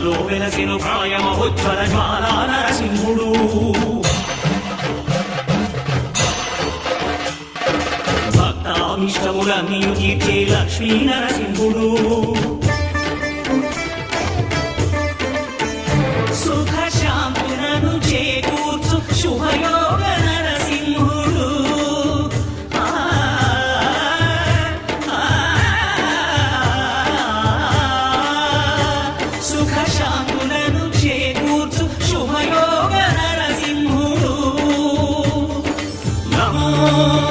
సభలో వెలసెను ప్రాయమహోజ్వల జ్వాలా నరసింహుడు భక్తామిష్టములన్నీ తీర్చే లక్ష్మీ నరసింహుడు. amor.